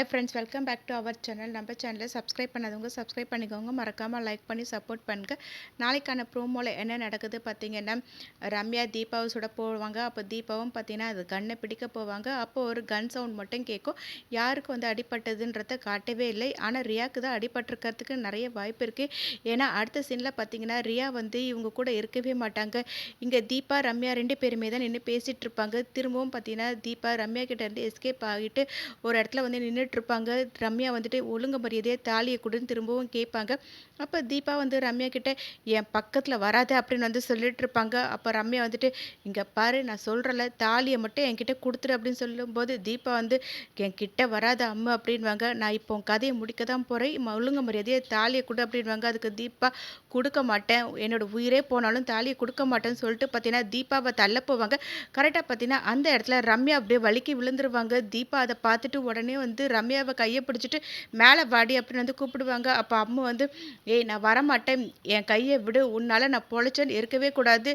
Hi friends welcome back to our channel நம்ம சேனலை subscribe பண்ணாதவங்க சப்ஸ்கிரைப் பண்ணிக்கோங்க. மறக்காமல் லைக் பண்ணி சப்போர்ட் பண்ணுங்க. நாளைக்கான ப்ரோமோவில் என்ன நடக்குது பார்த்தீங்கன்னா ரம்யா தீபாவை சுட போவாங்க. அப்போ தீபாவும் பார்த்தீங்கன்னா அது கன்னை பிடிக்க போவாங்க. அப்போ ஒரு கன் சவுண்ட் மட்டும் கேட்கும். யாருக்கு வந்து அடிபட்டதுன்றத காட்டவே இல்லை. ஆனால் ரியாவுக்கு தான் அடிபட்டிருக்கிறதுக்கு நிறைய வாய்ப்பு இருக்குது ஏன்னா அடுத்த சீனில் பார்த்தீங்கன்னா ரியா வந்து இவங்க கூட இருக்கவே மாட்டாங்க. இங்கே தீபா ரம்யா ரெண்டு பேருமே தான் நின்று பேசிகிட்டு இருப்பாங்க. திரும்பவும் பார்த்தீங்கன்னா தீபா ரம்யா கிட்டேருந்து எஸ்கேப் ஆகிட்டு ஒரு இடத்துல வந்து இருப்பாங்க ரம்யா வந்துட்டு ஒழுங்கு மரியாதையாக தாலியை கொடுன்னு திரும்பவும் கேட்பாங்க. அப்போ தீபா வந்து ரம்யா கிட்ட என் பக்கத்தில் வராத அப்படின்னு வந்து சொல்லிட்டு இருப்பாங்க அப்போ ரம்யா வந்துட்டு இங்கே பாரு நான் சொல்கிறல தாலியை மட்டும் என்கிட்ட கொடுத்துரு அப்படின்னு சொல்லும்போது தீபா வந்து என் கிட்ட வராத அம்மா அப்படின்வாங்க நான் இப்போ கதையை முடிக்க தான் போகிறேன் ஒழுங்கு மரியாதையை தாலியை கொடு அப்படின்வாங்க அதுக்கு தீபா கொடுக்க மாட்டேன். என்னோட உயிரே போனாலும் தாலியை கொடுக்க மாட்டேன்னு சொல்லிட்டு பார்த்தீங்கன்னா தீபாவை தள்ள போவாங்க. கரெக்டாக பார்த்தீங்கன்னா அந்த இடத்துல ரம்யா அப்படியே வலிக்கு விழுந்துருவாங்க. தீபா அதை பார்த்துட்டு உடனே வந்து ரம்யாவை கையை பிடிச்சிட்டு மேலே வாடி அப்படின்னு வந்து கூப்பிடுவாங்க. அப்போ அம்மா வந்து ஏய் நான் வரமாட்டேன். என் கையை விடு. உன்னால் நான் பொழைச்சேன்னு இருக்கவே கூடாது.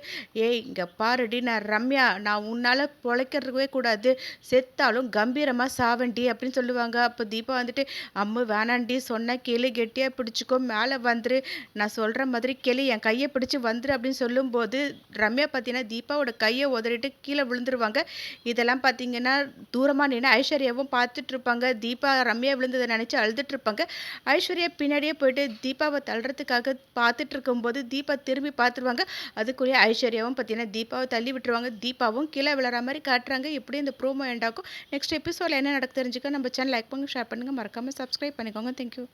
ஏய் இங்கே பாருடி நான் ரம்யா நான் உன்னால் பொழைக்கிறதுக்கவே கூடாது. செத்தாலும் கம்பீரமாக சாவண்டி அப்படின்னு சொல்லுவாங்க. அப்போ தீபா வந்துட்டு அம்மு வேணாண்டி சொன்ன கேளு கெட்டியாக பிடிச்சிக்கோ. மேலே வந்துரு. நான் சொல்கிற மாதிரி கேளு என் கையை பிடிச்சி வந்துரு அப்படின்னு சொல்லும்போது ரம்யா பார்த்தீங்கன்னா தீபாவோட கையை உதறிட்டு கீழே விழுந்துருவாங்க. இதெல்லாம் பார்த்தீங்கன்னா தூரமாக நின்று ஐஸ்வர்யாவும் பார்த்துட்டு இருப்பாங்க. தீபா ரம்யா விழுந்ததை நினச்சி அழுதுட்டு இருப்பாங்க ஐஸ்வர்யா பின்னாடியே போயிட்டு தீபாவை தள்ளுறதுக்காக பார்த்துட்டு இருக்கும்போது தீபா திரும்பி பார்த்துருவாங்க. அதுக்குள்ளே ஐஸ்வர்யாவும் பார்த்தீங்கன்னா தீபாவை தள்ளி விட்டுருவாங்க. தீபாவும் கீழே விழுற மாதிரி காட்டுறாங்க. எப்படி இந்த ப்ரோமோ எண்டாக்கும் நெக்ஸ்ட் எபிசோடில் என்ன நடக்கு தெரிஞ்சுக்க நம்ம சேனல் லைக் பண்ணுங்க ஷேர் பண்ணுங்கள் மறக்காமல் சப்ஸ்கிரைப் பண்ணிக்கோங்க. தேங்க்யூ